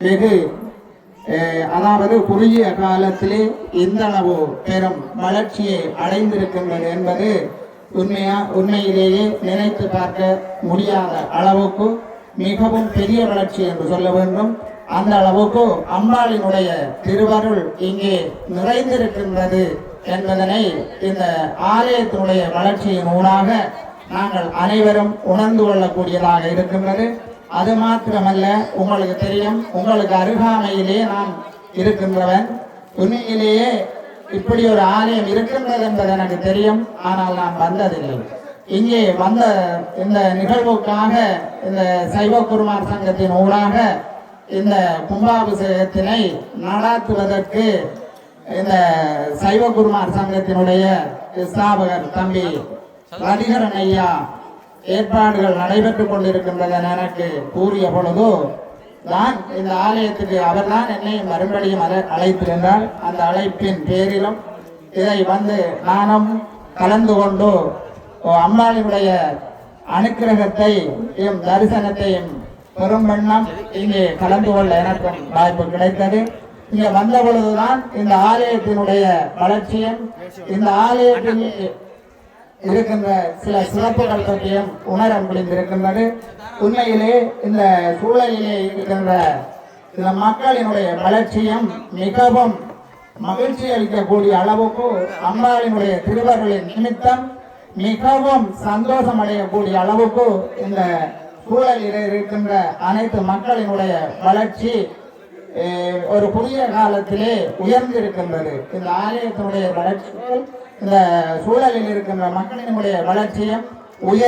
வெகு அதாவது குறுகிய காலத்திலே இந்த அளவு பெரும் வளர்ச்சியை அடைந்திருக்கின்றது என்பது உண்மையா உண்மையிலேயே நினைத்து பார்க்க முடியாத அளவுக்கு மிகவும் பெரிய வளர்ச்சி என்று சொல்ல வேண்டும். அந்த அளவுக்கு அம்பாளினுடைய திருவருள் இங்கே நிறைந்திருக்கின்றது என்பதனை இந்த ஆலயத்தினுடைய வளர்ச்சியின் ஊடாக நாங்கள் அனைவரும் உணர்ந்து கொள்ளக்கூடியதாக இருக்கின்றது. அது மாத்திரமல்ல உங்களுக்கு தெரியும் உங்களுக்கு அருகாமையிலே நான் இருக்கின்றவன். உண்மையிலேயே இப்படி ஒரு ஆலயம் இருக்கின்றது என்பது எனக்கு தெரியும் ஆனால் நான் வந்ததில்லை. இங்கே வந்த இந்த நிகழ்வுக்காக இந்த சைவ குருமார் சங்கத்தின் ஊடாக இந்த கும்பாபிஷேகத்தினை நடாத்துவதற்கு இந்த சைவ குருமார் சங்கத்தினுடைய ஸ்தாபகர் தம்பி ரதிகரன் ஐயா ஏற்பாடுகள் நடைபெற்றுக் கொண்டிருக்கின்றன எனக்கு கூறிய பொழுது நான் இந்த ஆலயத்துக்கு அவர்தான் என்னை மறுபடியும் அழை- அழைத்திருந்தால் அந்த அழைப்பின் பேரிலும் இதை வந்து நானும் கலந்து கொண்டு ஓ, அனுக்கிரகத்தையும் தரிசனத்தையும் பெரும் வண்ணம் இங்கே கலந்து கொள்ள எனக்கும் வாய்ப்பு கிடைத்தது. இங்கே வந்த பொழுதுதான் இந்த ஆலயத்தினுடைய வளர்ச்சியும் இந்த ஆலயத்தில் இருக்கின்ற சில சிறப்புகள் பற்றியும் உணர முடிந்திருக்கின்றது. உண்மையிலே இந்த சூழலிலே இருக்கின்ற இந்த மக்களினுடைய வளர்ச்சியும் மிகவும் மகிழ்ச்சி அளிக்கக்கூடிய அளவுக்கு அம்பாளினுடைய திருவர்களின் நிமித்தம் மிகவும் சந்தோஷம் அடையக்கூடிய அளவுக்கு இந்த சூழலில் இருக்கின்ற அனைத்து மக்களினுடைய வளர்ச்சி ஒரு புதிய காலத்திலே உயர்ந்திருக்கின்றது. இந்த ஆலயத்தினுடைய வளர்ச்சி இந்த சூழலில் இருக்கின்ற மக்களினுடைய வளர்ச்சியும் உயர்